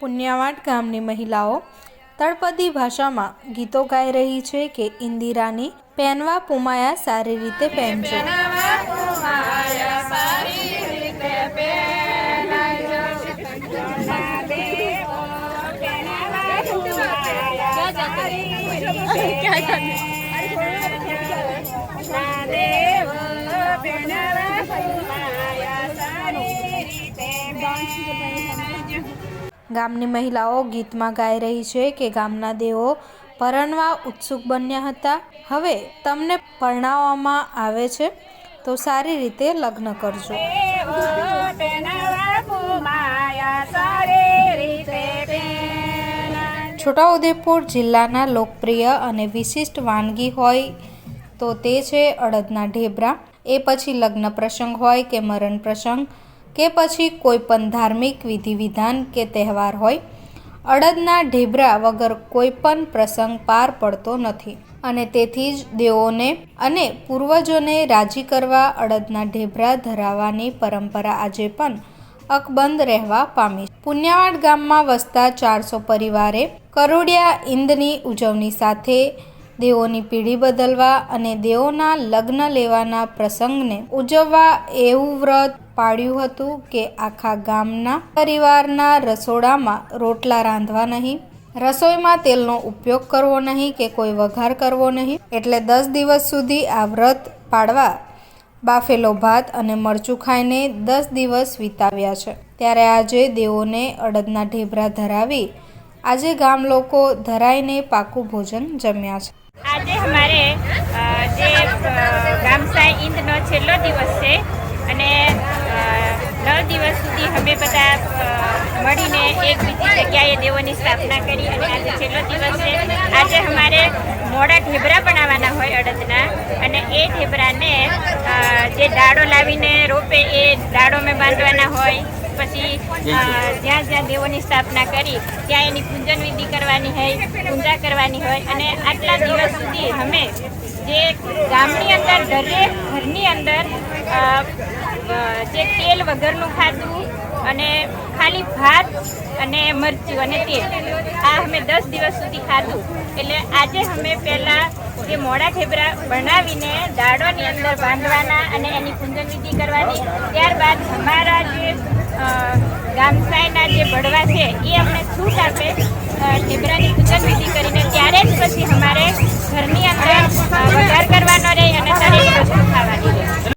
પુણ્યવાટ ગામની મહિલાઓ તળપદી ભાષામાં ગીતો ગાઈ રહી છે કે ઇન્દિરાની પહેનવા પુમાયા સારી રીતે પહેનજો ગામની મહિલાઓ ગીતમાં ગાઈ રહી છે કે ગામના દેવો પરણવા ઉત્સુક બન્યા હતા. હવે તમને પરણાવવામાં આવે છે, તો સારી રીતે લગ્ન કરજો. છોટાઉદેપુર જિલ્લાના લોકપ્રિય અને વિશિષ્ટ વાનગી હોય તો તે છે અડદના ઢેબરા. એ પછી લગ્ન પ્રસંગ હોય કે મરણ પ્રસંગ. કે પછી કોઈ પણ ધાર્મિક વિધિ વિધાન કે તહેવાર હોય, અડદના ઢેબરા વગર કોઈ પણ પ્રસંગ પાર પડતો નથી અને તેથી જ દેવોને અને પૂર્વજોને રાજી કરવા અડદના ઢેબરા ધરાવવાની પરંપરા આજે પણ અકબંધ રહેવા પામી છે. પુણ્યવાડ ગામમાં વસતા ચારસો પરિવારે કરોડિયા ઈંદની ઉજવણી સાથે દેવોની પીઢી બદલવા અને દેવોના લગ્ન લેવાના પ્રસંગને ઉજવવા એવું વ્રત પાડ્યું હતું કે આખા ગામના પરિવારના રસોડામાં રોટલા રાંધવા નહીં. રસોઈમાં તેલનો ઉપયોગ કરવો નહીં કે કોઈ વઘાર કરવો નહીં. એટલે દસ દિવસ સુધી આ વ્રત પાડવા બાફેલો ભાત અને મરચું ખાઈને દસ દિવસ વિતાવ્યા છે. ત્યારે આજે દેવોને અડદના ઢેબરા ધરાવી આજે ગામ લોકો ધરાઈને પાકું ભોજન જમ્યા છે. આજે અમારે જે ગામસા ઈંદનો છેલ્લો દિવસ છે અને નવ દિવસ સુધી અમે બધા મળીને એક બીજી જગ્યાએ દેવોની સ્થાપના કરી અને આજે છેલ્લો દિવસ છે. આજે અમારે મોડા ઢેબરા બનાવવાના હોય અડદના અને એ ઢેબરાને જે દાડો લાવીને રોપે એ દાડો મેં બાંધવાના હોય. પછી જ્યાં જ્યાં દેવોની સ્થાપના કરી, ત્યાં એની પૂજન વિધિ કરવાની હોય, પૂજા કરવાની હોય. અને આટલા દિવસ સુધી અમે જે ગામની અંદર, દરેક ઘરની અંદર જે તેલ વગરનું ખાધું અને ખાલી ભાત અને મરચું અને તેલ, આ અમે દસ દિવસ સુધી ખાધું. એટલે આજે અમે પહેલાં જે મોડા ઠેબરા બનાવીને દાડોની અંદર બાંધવાના અને એની પૂજન વિધિ કરવાની, ત્યારબાદ અમારા જે અ, ગામસાઈના જે ભડવા છે એ અમને છૂટ આપે અ, ઠેબરાની પૂજન વિધિ કરીને ત્યારે જ પછી અમારે